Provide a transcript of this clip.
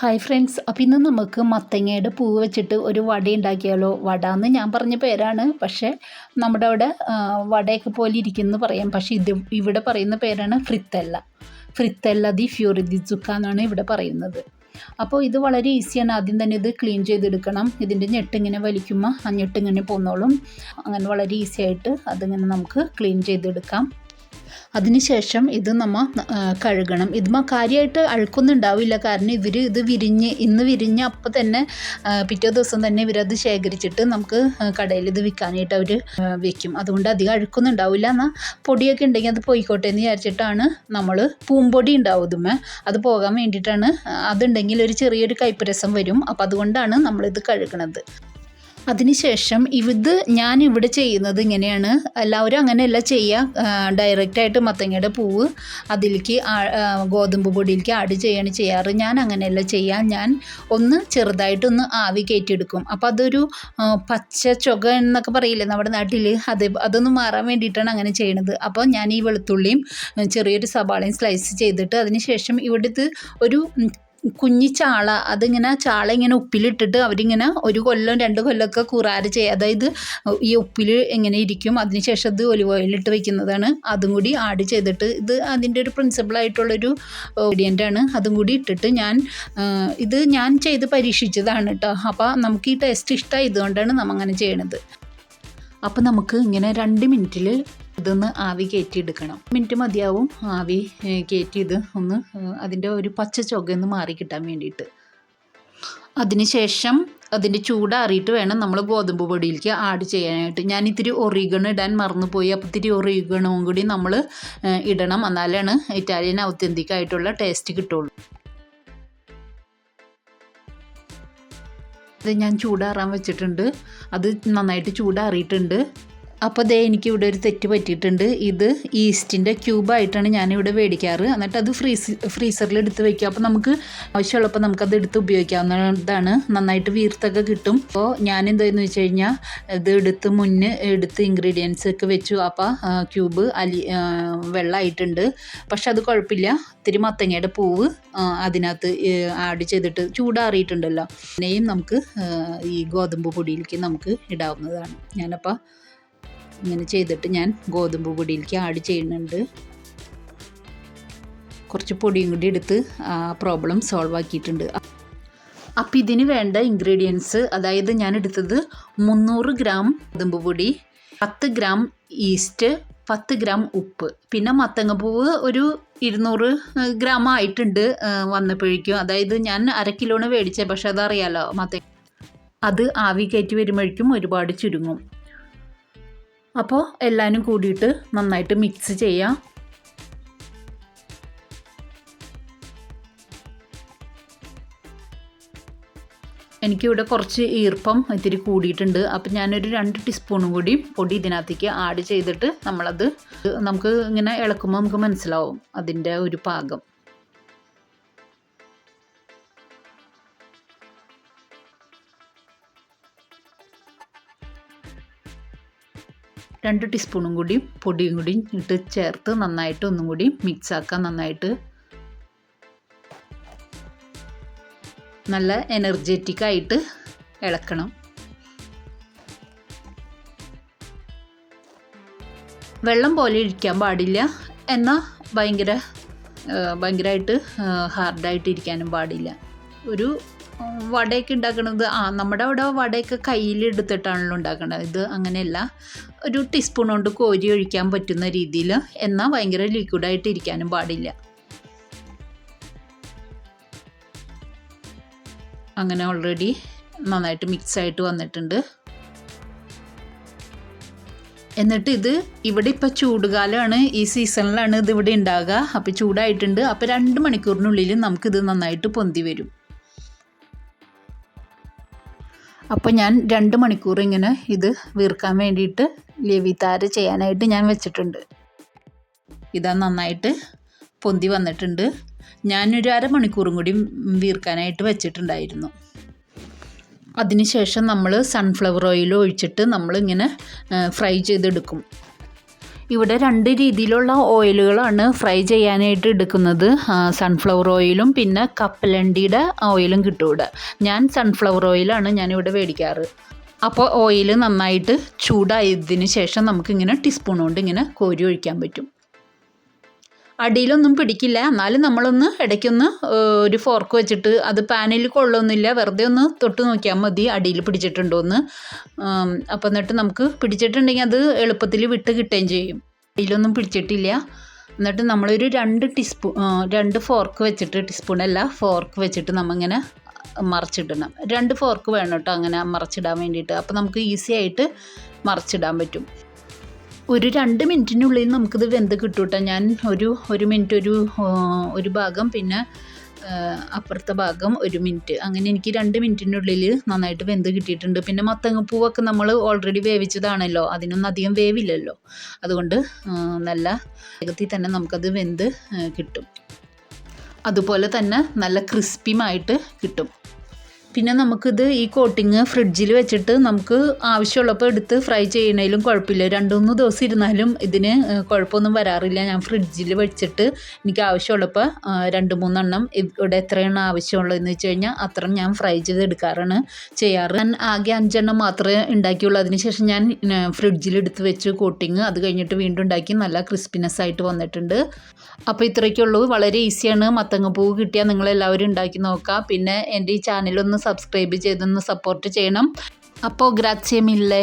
Hi friends അപ്പം ഇന്ന് നമുക്ക് മത്തങ്ങയുടെ പൂവ് വെച്ചിട്ട് ഒരു വട ഉണ്ടാക്കിയാലോ? വട എന്ന് ഞാൻ പറഞ്ഞ പേരാണ്. പക്ഷേ നമ്മുടെ അവിടെ വടയൊക്കെ പോലെ ഇരിക്കുന്നു പറയാം. പക്ഷേ ഇത് ഇവിടെ പറയുന്ന പേരാണ് ഫ്രിത്തല്ല. ഫ്രിത്തല്ല ദി ഫ്യൂറി ദി ചുക്ക എന്നാണ് ഇവിടെ പറയുന്നത്. അപ്പോൾ ഇത് വളരെ ഈസിയാണ്. ആദ്യം തന്നെ ഇത് ക്ലീൻ ചെയ്തെടുക്കണം. ഇതിന്റെ ഞെട്ടിങ്ങനെ വലിക്കുമ്പോൾ ആ ഞെട്ടിങ്ങനെ പോന്നോളും. അങ്ങനെ വളരെ ഈസിയായിട്ട് അതിങ്ങനെ നമുക്ക് ക്ലീൻ ചെയ്തെടുക്കാം. അതിനുശേഷം ഇത് നമ്മൾ കഴുകണം. ഇതുമ്മ കാര്യമായിട്ട് അഴുക്കൊന്നും ഉണ്ടാവില്ല കാരണം ഇവർ ഇത് വിരിഞ്ഞ് ഇന്ന് വിരിഞ്ഞ അപ്പം തന്നെ പിറ്റേ ദിവസം തന്നെ ഇവരത് ശേഖരിച്ചിട്ട് നമുക്ക് കടയിൽ ഇത് വിൽക്കാനായിട്ട് അവർ വെക്കും. അതുകൊണ്ട് അധികം അഴുക്കൊന്നും ഉണ്ടാവില്ല എന്നാൽ പൊടിയൊക്കെ ഉണ്ടെങ്കിൽ അത് പോയിക്കോട്ടെ എന്ന് വിചാരിച്ചിട്ടാണ് നമ്മൾ പൂമ്പൊടി ഉണ്ടാവും ഇതുമ്മേ അത് പോകാൻ വേണ്ടിയിട്ടാണ്. അതുണ്ടെങ്കിൽ ഒരു ചെറിയൊരു കൈപ്പരസം വരും. അപ്പം അതുകൊണ്ടാണ് നമ്മളിത് കഴുകണത്. അതിനുശേഷം ഇത് ഞാൻ ഇവിടെ ചെയ്യുന്നത് ഇങ്ങനെയാണ്. എല്ലാവരും അങ്ങനെയല്ല ചെയ്യുക. ഡയറക്റ്റായിട്ട് മത്തങ്ങയുടെ പൂവ് അതിലേക്ക് ഗോതമ്പ് പൊടിയിലേക്ക് ആഡ് ചെയ്യാണ് ചെയ്യാറ്. ഞാൻ അങ്ങനെയല്ല ചെയ്യുക ഞാൻ ഒന്ന് ചെറുതായിട്ടൊന്ന് ആവി കയറ്റിയെടുക്കും. അപ്പോൾ അതൊരു പച്ച ചുക എന്നൊക്കെ പറയില്ലേ നമ്മുടെ നാട്ടിൽ അത് അതൊന്ന് മാറാൻ വേണ്ടിയിട്ടാണ് അങ്ങനെ ചെയ്യണത്. അപ്പോൾ ഞാൻ ഈ വെളുത്തുള്ളിയും ചെറിയൊരു സവാളയും സ്ലൈസ് ചെയ്തിട്ട് അതിന് ശേഷം ഇവിടുത്തെ ഒരു കുഞ്ഞി ചാള അതിങ്ങനെ ചാള ഇങ്ങനെ ഉപ്പിലിട്ടിട്ട് അവരിങ്ങനെ ഒരു കൊല്ലം രണ്ട് കൊല്ലമൊക്കെ കുറാറ് ചെയ്യുക അതായത് ഈ ഉപ്പിൽ എങ്ങനെ ഇരിക്കും അതിനുശേഷം ഇത് ഒലിവ് ഓയിലിട്ട് വെക്കുന്നതാണ്. അതും കൂടി ആഡ് ചെയ്തിട്ട് ഇത് അതിന്റെ ഒരു പ്രിൻസിപ്പിളായിട്ടുള്ളൊരു ആണ്. അതും കൂടി ഇട്ടിട്ട് ഞാൻ ഇത് ഞാൻ ചെയ്ത് പരീക്ഷിച്ചതാണ് കേട്ടോ അപ്പോൾ നമുക്ക് ഈ ടേസ്റ്റ് ഇഷ്ടമായതുകൊണ്ടാണ് നമ്മൾ അങ്ങനെ ചെയ്യണത്. അപ്പോൾ നമുക്ക് ഇങ്ങനെ രണ്ട് മിനിറ്റിൽ ഇതൊന്ന് ആവി കയറ്റിയെടുക്കണം. മിനിറ്റ് മതിയാവും ആവി കയറ്റി ഇത് ഒന്ന് അതിന്റെ ഒരു പച്ച ചുകയൊന്ന് മാറി കിട്ടാൻ വേണ്ടിയിട്ട്. അതിനുശേഷം അതിന്റെ ചൂടാറിയിട്ട് വേണം നമ്മൾ ഗോതമ്പ് പൊടിയിലേക്ക് ആഡ് ചെയ്യാനായിട്ട്. ഞാൻ ഇത്തിരി ഒറിഗണ് ഇടാൻ മറന്നുപോയി അപ്പോൾ ഇത്തിരി ഒറിഗണവും കൂടി നമ്മൾ ഇടണം. എന്നാലാണ് ഇറ്റാലിയൻ ഔത്തന്തിക് ആയിട്ടുള്ള ടേസ്റ്റ് കിട്ടുള്ളൂ. ഇത് ഞാൻ ചൂടാറാൻ വെച്ചിട്ടുണ്ട്. അത് നന്നായിട്ട് ചൂടാറിയിട്ടുണ്ട്. അപ്പോൾ ദേ എനിക്ക് ഇവിടെ ഒരു തെറ്റ് പറ്റിയിട്ടുണ്ട്. ഇത് ഈസ്റ്റിന്റെ ക്യൂബായിട്ടാണ് ഞാനിവിടെ മേടിക്കാറ്. എന്നിട്ട് അത് ഫ്രീസ് ഫ്രീസറിൽ എടുത്ത് വയ്ക്കുക അപ്പോൾ നമുക്ക് ആവശ്യമുള്ളപ്പോൾ നമുക്കത് എടുത്ത് ഉപയോഗിക്കാവുന്നതാണ്. നന്നായിട്ട് വീർത്തൊക്കെ കിട്ടും. അപ്പോൾ ഞാൻ എന്താണെന്ന് വെച്ച് കഴിഞ്ഞാൽ ഇത് എടുത്ത് മുന്നേ എടുത്ത് ഇൻഗ്രീഡിയൻസ് ഒക്കെ വെച്ചു. അപ്പോൾ ക്യൂബ് അലി വെള്ളമായിട്ടുണ്ട് പക്ഷെ അത് കുഴപ്പമില്ല. ഇത്തിരി മത്തങ്ങയുടെ പൂവ് അതിനകത്ത് ആഡ് ചെയ്തിട്ട് ചൂടാറിയിട്ടുണ്ടല്ലോ. പിന്നെയും നമുക്ക് ഈ ഗോതമ്പ് പൊടിയിലേക്ക് നമുക്ക് ഇടാവുന്നതാണ്. ഞാനപ്പോൾ ഇങ്ങനെ ചെയ്തിട്ട് ഞാൻ ഗോതമ്പ് പൊടിയിലേക്ക് ആഡ് ചെയ്യുന്നുണ്ട്. കുറച്ച് പൊടിയും കൂടി എടുത്ത് ആ പ്രോബ്ലം സോൾവ് ആക്കിയിട്ടുണ്ട്. അപ്പം ഇതിന് വേണ്ട ഇൻഗ്രീഡിയൻസ് അതായത് ഞാൻ എടുത്തത് മുന്നൂറ് ഗ്രാം ഗോതമ്പ് പൊടി പത്ത് ഗ്രാം ഈസ്റ്റ് പത്ത് ഗ്രാം ഉപ്പ്. പിന്നെ മത്തങ്ങപ്പൂവ് ഒരു ഇരുന്നൂറ് ഗ്രാം ആയിട്ടുണ്ട് വന്നപ്പോഴേക്കും. അതായത് ഞാൻ അര കിലോണ് മേടിച്ചത് പക്ഷെ അതറിയാലോ മത്ത അത് ആവി കയറ്റി വരുമ്പോഴേക്കും ഒരുപാട് ചുരുങ്ങും. അപ്പോൾ എല്ലാവരും കൂടിയിട്ട് നന്നായിട്ട് മിക്സ് ചെയ്യാം. എനിക്കിവിടെ കുറച്ച് ഈർപ്പം ഇത്തിരി കൂടിയിട്ടുണ്ട്. അപ്പം ഞാനൊരു രണ്ട് ടീസ്പൂണും കൂടി പൊടി ഇതിനകത്തേക്ക് ആഡ് ചെയ്തിട്ട് നമ്മളത് നമുക്ക് ഇങ്ങനെ ഇളക്കുമ്പോൾ നമുക്ക് മനസ്സിലാവും അതിന്റെ ഒരു പാകം. രണ്ട് ടീസ്പൂണും കൂടി പൊടിയും കൂടി ഇട്ട് ചേർത്ത് നന്നായിട്ട് ഒന്നും കൂടി മിക്സ് ആക്കാം നന്നായിട്ട്. നല്ല എനർജറ്റിക് ആയിട്ട് ഇളക്കണം. വെള്ളം പോലെ ഇരിക്കാൻ പാടില്ല. എന്നാൽ ഭയങ്കര ഭയങ്കരമായിട്ട് ഹാർഡായിട്ട് ഇരിക്കാനും പാടില്ല. ഒരു വടയൊക്കെ ഉണ്ടാക്കുന്നത് ആ നമ്മുടെ അവിടെ വടയൊക്കെ കയ്യിലെടുത്തിട്ടാണല്ലോ ഉണ്ടാക്കേണ്ടത് ഇത് അങ്ങനെയല്ല ഒരു ടീസ്പൂൺ കൊണ്ട് കോരി ഒഴിക്കാൻ പറ്റുന്ന രീതിയിൽ എന്നാൽ ഭയങ്കര ലിക്വിഡായിട്ട് ഇരിക്കാനും പാടില്ല. അങ്ങനെ ഓൾറെഡി നന്നായിട്ട് മിക്സ് ആയിട്ട് വന്നിട്ടുണ്ട്. എന്നിട്ട് ഇത് ഇവിടെ ഇപ്പോൾ ചൂടുകാലമാണ് ഈ സീസണിലാണ് ഇത് ഇവിടെ ഉണ്ടാകുക അപ്പോൾ ചൂടായിട്ടുണ്ട്. അപ്പോൾ രണ്ട് മണിക്കൂറിനുള്ളിൽ നമുക്കിത് നന്നായിട്ട് പൊന്തി വരും. അപ്പോൾ ഞാൻ രണ്ട് മണിക്കൂർ ഇങ്ങനെ ഇത് വീർക്കാൻ വേണ്ടിയിട്ട് ലവിതാര ചെയ്യാനായിട്ട് ഞാൻ വെച്ചിട്ടുണ്ട്. ഇതാ നന്നായിട്ട് പൊന്തി വന്നിട്ടുണ്ട്. ഞാനൊരു അരമണിക്കൂറും കൂടി വീർക്കാനായിട്ട് വെച്ചിട്ടുണ്ടായിരുന്നു. അതിനുശേഷം നമ്മൾ സൺഫ്ലവർ ഓയിൽ ഒഴിച്ചിട്ട് നമ്മളിങ്ങനെ ഫ്രൈ ചെയ്തെടുക്കും. ഇവിടെ രണ്ട് രീതിയിലുള്ള ഓയിലുകളാണ് ഫ്രൈ ചെയ്യാനായിട്ട് എടുക്കുന്നത്. സൺഫ്ലവർ ഓയിലും പിന്നെ കപ്പലണ്ടിയുടെ ഓയിലും കിട്ടും ഇവിടെ ഞാൻ സൺഫ്ലവർ ഓയിലാണ് ഞാനിവിടെ മേടിക്കാറ് അപ്പോൾ ഓയിൽ നന്നായിട്ട് ചൂടായതിന് ശേഷം നമുക്കിങ്ങനെ ടീസ്പൂൺ കൊണ്ട് ഇങ്ങനെ കോരി ഒഴിക്കാൻ പറ്റും. അടിയിലൊന്നും പിടിക്കില്ല. എന്നാലും നമ്മളൊന്ന് ഇടയ്ക്കൊന്ന് ഒരു ഫോർക്ക് വെച്ചിട്ട് അത് പാനിൽ കൊള്ളൊന്നുമില്ല. വെറുതെ ഒന്ന് തൊട്ട് നോക്കിയാൽ മതി അടിയിൽ പിടിച്ചിട്ടുണ്ടോ എന്ന് അപ്പോൾ എന്നിട്ട് നമുക്ക് പിടിച്ചിട്ടുണ്ടെങ്കിൽ അത് എളുപ്പത്തിൽ വിട്ട് കിട്ടുകയും ചെയ്യും. അടിയിലൊന്നും പിടിച്ചിട്ടില്ല. എന്നിട്ട് നമ്മളൊരു രണ്ട് ടീസ്പൂൺ രണ്ട് ഫോർക്ക് വെച്ചിട്ട് ടീസ്പൂൺ അല്ല ഫോർക്ക് വെച്ചിട്ട് നമ്മളിങ്ങനെ മറിച്ചിടണം. രണ്ട് ഫോർക്ക് വേണം കേട്ടോ അങ്ങനെ മറിച്ചിടാൻ വേണ്ടിയിട്ട്. അപ്പോൾ നമുക്ക് ഈസി ആയിട്ട് മറിച്ചിടാൻ പറ്റും. ഒരു രണ്ട് മിനിറ്റിനുള്ളിൽ നമുക്കിത് വെന്ത് കിട്ടൂട്ടോ. ഞാൻ ഒരു ഒരു മിനിറ്റ് ഒരു ഒരു ഭാഗം പിന്നെ അപ്പുറത്തെ ഭാഗം ഒരു മിനിറ്റ്. അങ്ങനെ എനിക്ക് രണ്ട് മിനിറ്റിനുള്ളിൽ നന്നായിട്ട് വെന്ത് കിട്ടിയിട്ടുണ്ട്. പിന്നെ മത്തങ്ങപ്പൂവൊക്കെ നമ്മൾ ഓൾറെഡി വേവിച്ചതാണല്ലോ. അതിനൊന്നും അധികം വേവില്ലല്ലോ. അതുകൊണ്ട് നല്ല വേഗത്തിൽ തന്നെ നമുക്കത് വെന്ത് കിട്ടും. അതുപോലെ തന്നെ നല്ല ക്രിസ്പിയുമായിട്ട് കിട്ടും. പിന്നെ നമുക്കിത് ഈ കോട്ടിങ് ഫ്രിഡ്ജിൽ വെച്ചിട്ട് നമുക്ക് ആവശ്യമുള്ളപ്പോൾ എടുത്ത് ഫ്രൈ ചെയ്യണേലും കുഴപ്പമില്ല. രണ്ട് മൂന്ന് ദിവസം ഇരുന്നാലും ഇതിന് കുഴപ്പമൊന്നും വരാറില്ല. ഞാൻ ഫ്രിഡ്ജിൽ വെച്ചിട്ട് എനിക്ക് ആവശ്യമുള്ളപ്പോൾ രണ്ട് മൂന്നെണ്ണം ഇവിടെ എത്രയാണ് ആവശ്യമുള്ളതെന്ന് വെച്ച് കഴിഞ്ഞാൽ അത്ര ഞാൻ ഫ്രൈ ചെയ്ത് എടുക്കാറാണ് ചെയ്യാറ്. ഞാൻ ആകെ അഞ്ചെണ്ണം മാത്രമേ ഉണ്ടാക്കിയുള്ളൂ. അതിനുശേഷം ഞാൻ ഫ്രിഡ്ജിൽ എടുത്ത് വെച്ച് കോട്ടിങ് അത് കഴിഞ്ഞിട്ട് വീണ്ടും ഉണ്ടാക്കി നല്ല ക്രിസ്പിനെസ് ആയിട്ട് വന്നിട്ടുണ്ട്. അപ്പോൾ ഇത്രയ്ക്കുള്ളൂ വളരെ ഈസിയാണ് മത്തങ്ങപ്പൂവ് കിട്ടിയാൽ നിങ്ങളെല്ലാവരും ഉണ്ടാക്കി നോക്കുക പിന്നെ എന്റെ ഈ ചാനലൊന്ന് സബ്സ്ക്രൈബ് ചെയ്തൊന്ന് സപ്പോർട്ട് ചെയ്യണം. അപ്പോൾ ഗ്രാച്ചിയമില്ലേ